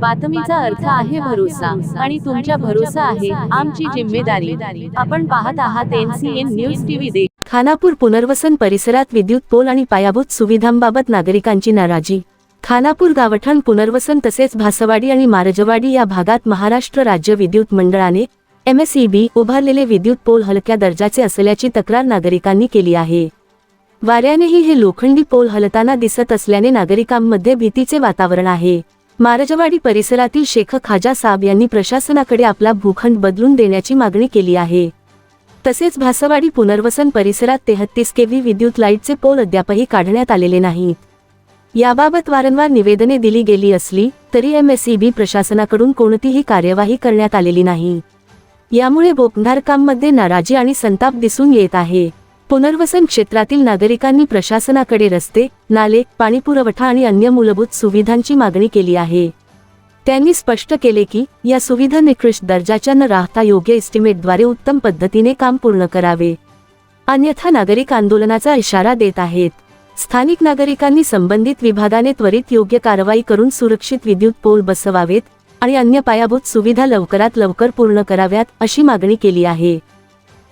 बातमीचा अर्थ आहे भरोसा आणि तुमच्या भरोसा आहे आमची जिम्मेदारी. आपण पाहत आहात एनसीएन न्यूज टीव्ही दे. खानापूर पुनर्वसन परिसरात विद्युत पोल आणि पायाभूत सुविधांबाबत नागरिकांची नाराजी. खानापूर गावठाण पुनर्वसन तसेच भासवाडी आणि मारजवाडी या भागात महाराष्ट्र राज्य विद्युत मंडळाने एमएसईबी उभारलेले विद्युत पोल हलक्या दर्जाचे असल्याची तक्रार नागरिकांनी केली आहे. वाऱ्यानेही हे लोखंडी पोल हलताना दिसत असल्याने नागरिकांमध्ये भीतीचे वातावरण आहे. मारजवाडी परिसरातील शेख खाजा साब यांनी प्रशासनाकडे आपला भूखंड बदलून देण्याची मागणी केली आहे. तसेच भासवाडी पुनर्वसन परिसरात तेहत्तीस केव्ही विद्युत लाईटचे पोल अद्यापही काढण्यात आलेले नाहीत. याबाबत वारंवार निवेदने दिली गेली असली तरी एमएसईबी प्रशासनाकडून कोणतीही कार्यवाही करण्यात आलेली नाही. यामुळे बोकंधारकांमध्ये नाराजी आणि संताप दिसून येत आहे. पुनर्वसन क्षेत्रातील नागरिकांनी प्रशासनाकडे रस्ते नाले पाणीपुरवठा आणि अन्य मूलभूत सुविधांची मागणी केली आहे. त्यांनी स्पष्ट केले की या सुविधा निकृष्ट दर्जाच्या न राहता योग्य इस्टिमेटद्वारे उत्तम पद्धतीने काम पूर्ण करावे. अन्यथा नागरिक आंदोलनाचा इशारा देत आहेत. स्थानिक नागरिकांनी संबंधित विभागाने त्वरित योग्य कारवाई करून सुरक्षित विद्युत पोल बसवावेत आणि अन्य पायाभूत सुविधा लवकरात लवकर पूर्ण कराव्यात अशी मागणी केली आहे.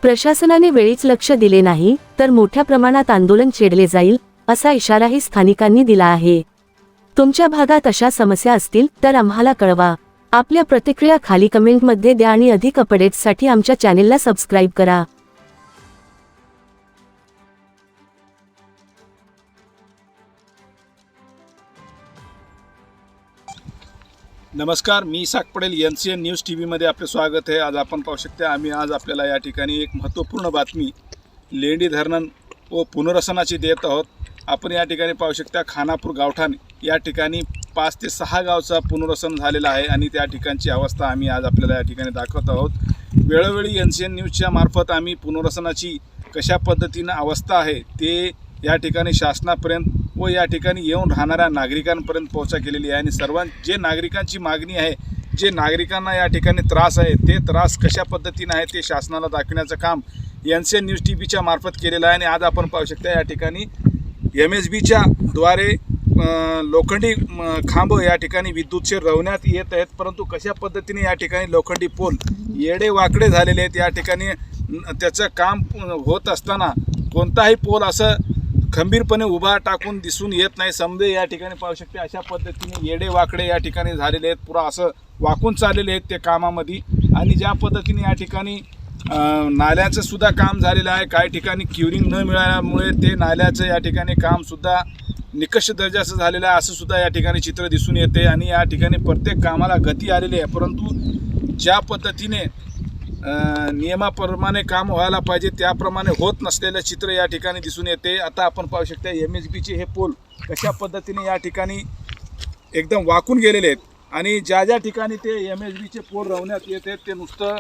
प्रशासनाने वेळीच लक्ष दिले नाही तर मोठ्या प्रमाणात आंदोलन छेडले जाईल असा इशाराही स्थानिकांनी दिला आहे. तुमच्या भागात अशा समस्या असतील तर आम्हाला कळवा. आपल्या प्रतिक्रिया खाली कमेंटमध्ये द्या आणि अधिक अपडेट्ससाठी आमच्या चॅनेलला सबस्क्राईब करा. नमस्कार मी Isak Patel N C N news T व्हीमध्ये आपले स्वागत आहे. आज आपण पाहू शकता आम्ही आज आपल्याला या ठिकाणी एक महत्त्वपूर्ण बातमी लेंडी धरणन व पुनर्वसनाची देत आहोत. आपण या ठिकाणी पाहू शकता खानापूर गावठाण या ठिकाणी पाच ते सहा गावचा पुनर्वसन झालेला आहे आणि त्या ठिकाणची अवस्था आम्ही आज आपल्याला या ठिकाणी दाखवत आहोत. वेळोवेळी एन सी एन न्यूजच्या मार्फत आम्ही पुनर्वसनाची कशा पद्धतीनं अवस्था आहे ते या ठिकाणी शासनापर्यंत व या ठिकाणी येऊन राहणाऱ्या नागरिकांपर्यंत पोहोचा केलेली आहे. आणि सर्वां जे नागरिकांची मागणी आहे जे नागरिकांना या ठिकाणी त्रास आहे ते त्रास कशा पद्धतीनं आहे ते शासनाला दाखवण्याचं काम N C N news T व्हीच्या मार्फत केलेलं आहे. आणि आज आपण पाहू शकता या ठिकाणी एम एस बीच्या द्वारे लोखंडी खांब या ठिकाणी विद्युतचे रवण्यात येत आहेत. परंतु कशा पद्धतीने या ठिकाणी लोखंडी पोल येडे वाकडे झालेले आहेत या ठिकाणी त्याचं काम होत असताना कोणताही पोल असं खंबीरपणे उभा टाकून दिसून येत नाही. समजे या ठिकाणी पाहू शकते अशा पद्धतीने येडे वाकडे या ठिकाणी झालेले आहेत. पुरा असं वाकून चाललेले आहेत ते कामामध्ये. आणि ज्या पद्धतीने या ठिकाणी नाल्याचं सुद्धा काम झालेलं आहे. काही ठिकाणी क्युरिंग न मिळाल्यामुळे ते नाल्याचं या ठिकाणी कामसुद्धा निकष दर्जाचं झालेलं आहे. असं सुद्धा या ठिकाणी चित्र दिसून येते. आणि या ठिकाणी प्रत्येक कामाला गती आलेली आहे. परंतु ज्या पद्धतीने नियमाप्रमाणे काम व्हायला पाहिजे त्याप्रमाणे होत नसलेलं चित्र या ठिकाणी दिसून येते. आता आपण पाहू शकता एम एस बीचे हे पोल कशा पद्धतीने या ठिकाणी एकदम वाकून गेलेले आहेत आणि ज्या ज्या ठिकाणी ते एम एस बीचे पोल रवण्यात येत आहेत ते नुसतं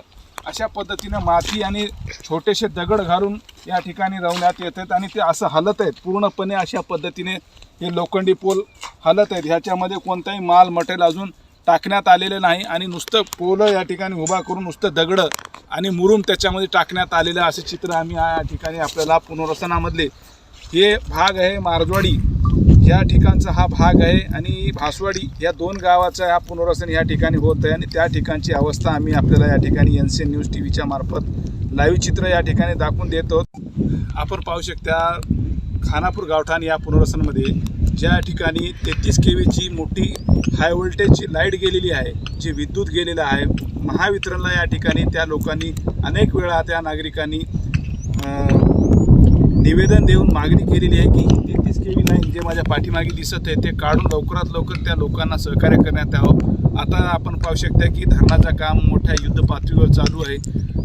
अशा पद्धतीनं माती आणि छोटेसे दगड घालून या ठिकाणी रवण्यात येत आहेत आणि ते असं हलत आहेत. पूर्णपणे अशा पद्धतीने हे लोखंडी पोल हलत आहेत. ह्याच्यामध्ये कोणताही माल मटेरियल अजून टाकण्यात आलेलं नाही आणि नुसतं पोलं या ठिकाणी उभा करून नुसतं दगडं आणि मुरुम त्याच्यामध्ये टाकण्यात आलेलं असे चित्र आम्ही या ठिकाणी आपल्याला पुनर्वसनामधले. हे भाग आहे मारजवाडी. या ठिकाणचा हा भाग आहे आणि भासवाडी या दोन गावाचा हा पुनर्वसन या ठिकाणी होत आहे आणि त्या ठिकाणची अवस्था आम्ही आपल्याला या ठिकाणी N C N news T व्हीच्या मार्फत लाईव्ह चित्र या ठिकाणी दाखवून देत आहोत. आपण पाहू शकता खानापूर गावठाण या पुनर्वसनमध्ये. ज्या ठिकाणी तेहतीस के व्हीची मोठी हाय व्होल्टेजची लाइट गेलेली आहे जे विद्युत गेलेलं आहे. महावितरणला या ठिकाणी त्या लोकांनी अनेक वेळा त्या नागरिकांनी निवेदन देऊन मागणी केलेली आहे की तेहतीस के व्ही लाईन जे माझ्या पाठीमागे दिसत आहे ते काढून लवकरात लवकर त्या लोकांना सहकार्य करण्यात यावं. आता आपण पाहू शकता की धरणाचं काम मोठ्या युद्ध पातळीवर चालू आहे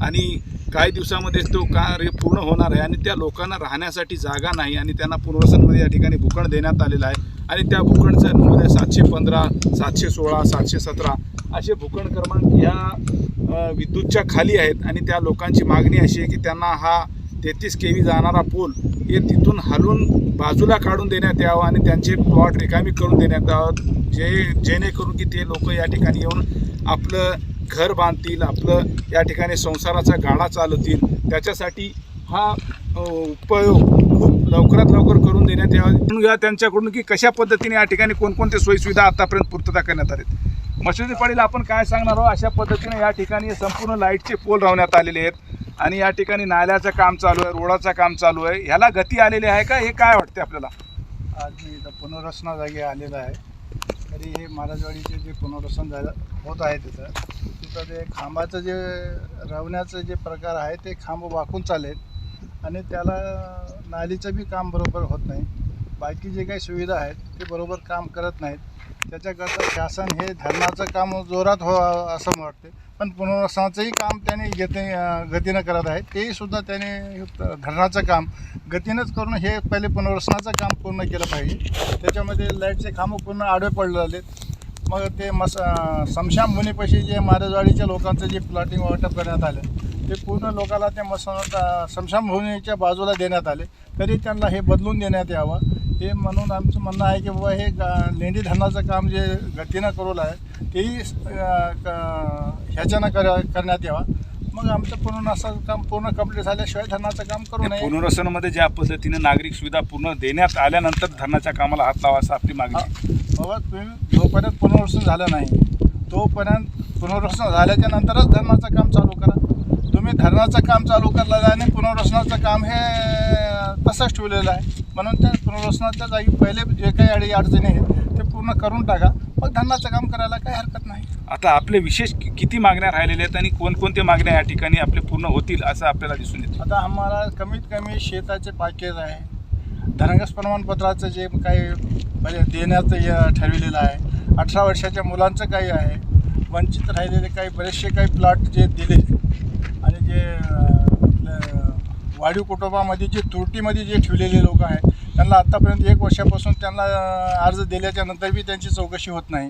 आणि काही दिवसामध्येच तो कार्य पूर्ण होणार आहे आणि त्या लोकांना राहण्यासाठी जागा नाही आणि त्यांना पुनर्वसनमध्ये या ठिकाणी भूखंड देण्यात आलेला आहे. आणि त्या भूखंडचं नंबर सातशे पंधरा सातशे सोळा सातशे सतरा असे भूखंड क्रमांक ह्या विद्युतच्या खाली आहेत आणि त्या लोकांची मागणी अशी आहे की त्यांना हा तेहतीस के व्ही जाणारा पूल हे तिथून हलून बाजूला काढून देण्यात यावं आणि त्यांचे प्लॉट रिकामी करून देण्यात यावं. जे जेणेकरून की ते लोक या ठिकाणी येऊन आपलं घर बांधतील आपलं या ठिकाणी संसाराचा गाडा चालवतील. त्याच्यासाठी हा उपयोग खूप लवकरात लवकर करून देण्यात यावा. म्हणून या त्यांच्याकडून की कशा पद्धतीने या ठिकाणी कोणकोणत्या सोयीसुविधा आतापर्यंत पूर्तता करण्यात आल्या मशिदी आपण काय सांगणार आहोत? अशा पद्धतीने या ठिकाणी संपूर्ण लाईटचे पोल राहण्यात आलेले आहेत. आणि या ठिकाणी नाल्याचं काम चालू आहे रोडाचं काम चालू आहे. ह्याला गती आलेली आहे का? हे काय वाटते आपल्याला? आज मी इथं पुनर्रचना जागी आलेलं आहे. तरी हे महाराजवाडीचे जे पुनर्वसन झालं होत आहे तिथं. तिथं ते खांबाचं जे रवण्याचं जे प्रकार आहे ते खांब वाकून चालेल आणि त्याला नालीचं बी काम बरोबर होत नाही. बाकी जे काही सुविधा आहेत ते बरोबर काम करत नाहीत. त्याच्याकरता शासन हे धरणाचं काम जोरात हो असं वाटते. पण पुनर्वसनाचंही काम त्याने गती गतीनं करत आहे. तेही सुद्धा त्याने धरणाचं काम गतीनंच करून हे पहिले पुनर्वसनाचं काम पूर्ण केलं पाहिजे. त्याच्यामध्ये लाईटचे कामं पूर्ण आडवे पडलेले आहेत मग ते मस समशाम मुनीपाशी जे महाराजवाडीच्या लोकांचं जे प्लॉटिंग वाटप करण्यात आलं ते पूर्ण लोकाला ते मस समशाम भूमीच्या बाजूला देण्यात आले. तरी त्यांना हे बदलून देण्यात यावं. हे म्हणून आमचं म्हणणं आहे की बाबा हे गा- लेंडी धरणाचं काम जे गतीनं करू आहे तेही ह्याच्यानं कर करण्यात यावं. मग आमचं पूर्ण असं काम पूर्ण कंप्लीट झाल्याशिवाय धरणाचं काम करू नये. पुनर्वसनमध्ये ज्या पद्धतीने नागरिक सुविधा पूर्ण देण्यात आल्यानंतर धरणाच्या कामाला हात लावा असं आपली मागणी. बाबा तुम्ही जोपर्यंत पुनर्वसन झालं नाही तोपर्यंत पुनर्वसन झाल्याच्या नंतरच धरणाचं काम चालू करा. तुम्ही धरणाचं काम चालू करलेलं आहे आणि पुनर्वसनाचं काम हे तसंच ठेवलेलं आहे. म्हणून त्या पुनर्वसनाच्या जागी पहिले जे काही अडी अडचणी आहेत ते पूर्ण करून टाका. मग धरणाचं काम करायला काही हरकत नाही. आता आपले विशेष कि- किती मागण्या राहिलेल्या आहेत आणि कोणकोणत्या मागण्या या ठिकाणी आपले पूर्ण होतील असं आपल्याला दिसून येतं? आता आम्हाला कमीत कमी शेताचे पॅकेज आहे. धनगस प्रमाणपत्राचं जे काही म्हणजे देण्याचं हे ठरविलेलं आहे. अठरा वर्षाच्या मुलांचं काही आहे. वंचित राहिलेले काही बरेचसे काही प्लॉट जे दिले. आणि जे अं, वाढीव कुटुंबामध्ये जे तुरटीमध्ये जे ठेवलेले लोक आहेत त्यांना आत्तापर्यंत एक वर्षापासून त्यांना अर्ज दिल्याच्या नंतर बी त्यांची चौकशी होत नाही.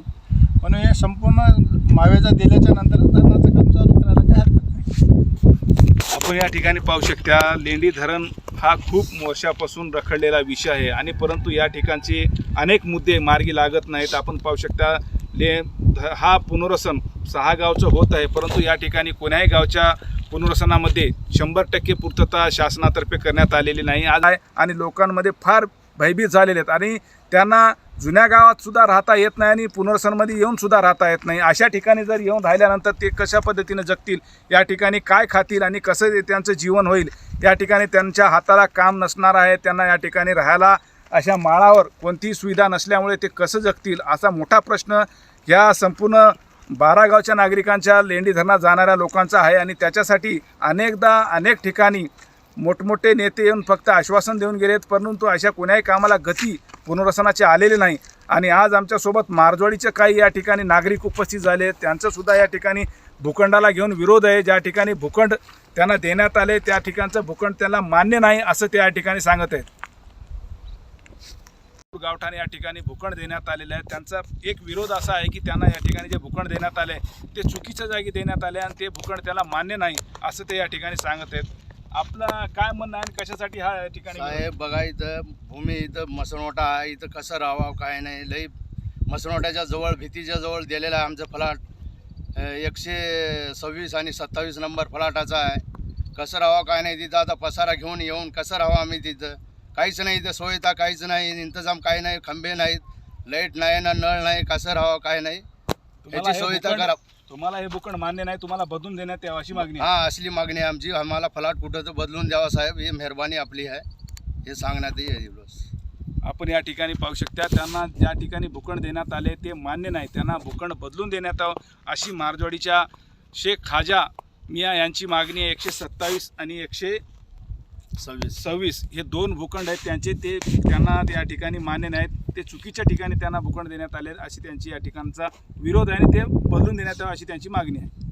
म्हणून हे संपूर्ण मावेजा दिल्याच्या नंतर धरणाचं काम चालू करायला काय हरकत नाही. आपण या ठिकाणी पाहू शकता लेंडी धरण हा खूप वर्षापासून रखडलेला विषय आहे आणि परंतु या ठिकाणचे अनेक मुद्दे मार्गी लागत नाहीत. आपण पाहू शकता ले ध- हा पुनर्वसन सहा गावचं होत आहे परंतु या ठिकाणी कोण्याही गावच्या पुनर्वसनामध्ये शंभर टक्के पूर्तता शासनातर्फे करण्यात आलेली नाही. आज आहे आणि लोकांमध्ये फार भयभीत झालेले आहेत आणि त्यांना जुन्या गावात सुद्धा राहता येत नाही आणि पुनर्वसनमध्ये येऊन सुद्धा राहता येत नाही. अशा ठिकाणी जर येऊन राहिल्यानंतर ते कशा पद्धतीनं जगतील या ठिकाणी काय खातील आणि कसं ते त्यांचं जीवन होईल या ठिकाणी त्यांच्या हाताला काम नसणार आहे त्यांना या ठिकाणी राहायला अशा माळावर कोणतीही सुविधा नसल्यामुळे ते कसं जगतील असा मोठा प्रश्न या संपूर्ण बारागावच्या नागरिकांच्या लेंडी धरणात जाणाऱ्या लोकांचा आहे आणि त्याच्यासाठी अनेकदा अनेक ठिकाणी मोठमोठे नेते येऊन फक्त आश्वासन देऊन गेलेत परंतु अशा कोण्याही कामाला गती पुनर्वसनाची आलेली नाही. आणि आज आमच्यासोबत मारजवाडीचे काही या ठिकाणी नागरिक उपस्थित झाले त्यांचंसुद्धा या ठिकाणी भूखंडाला घेऊन विरोध आहे. ज्या ठिकाणी भूखंड त्यांना देण्यात आले त्या ठिकाणचं भूखंड त्यांना मान्य नाही असं ते या ठिकाणी सांगत आहेत. गावठाणे या ठिकाणी भूखंड देण्यात आलेलं आहे त्यांचा एक विरोध असा आहे की त्यांना या ठिकाणी जे भूखंड देण्यात आले ते चुकीच्या जागी देण्यात आले आणि ते भूखंड त्याला मान्य नाही असं ते या ठिकाणी सांगत आहेत. आपलं काय म्हणणं आहे आणि कशासाठी हा या ठिकाणी आहे साहेब बघा इथं भूमी इथं मसनोटा आहे इथं कसं राहावं काय नाही. लई मसनोट्याच्या जवळ भीतीच्या जवळ दिलेला आहे आमचं फलाट. एकशे सव्वीस आणि सत्तावीस नंबर फलाटाचा आहे. कसं राहावं काय नाही तिथं आता पसारा घेऊन येऊन कसं राहावं आम्ही तिथं? काहीच नाही इथं सोयता काहीच नाही इंतजाम काही नाही खंबे नाहीत लाइट नाही ना नळ नाही कसं राहावं काय नाही. तुम्हाला याची हे सोयता भूखंड- करा. तुम्हाला हे भूखंड मान्य नाही तुम्हाला बदलून देण्यात यावं अशी मागणी आहे. हा असली मागणी आहे आमची. आम्हाला फलाट कुठं तर बदलून द्यावा साहेब. ही मेहरबानी आपली आहे. हे सांगण्यात येईल बस. आपण या ठिकाणी पाहू शकता त्यांना ज्या ठिकाणी भूखंड देण्यात आले ते मान्य नाही. त्यांना भूखंड बदलून देण्यात यावं अशी मारजवाडीच्या शेख खाजा मिया यांची मागणी आहे. एकशे सत्तावीस आणि एकशे सव्वीस. सव्वीस. हे दोन भूखंड आहेत. त्यांचे ते त्यांना त्या ठिकाणी मान्य नाहीत. ते चुकीच्या ठिकाणी त्यांना भूखंड देण्यात आले अशी त्यांची या ठिकाणचा विरोध आहे आणि ते बदलून देण्यात यावं अशी त्यांची मागणी आहे.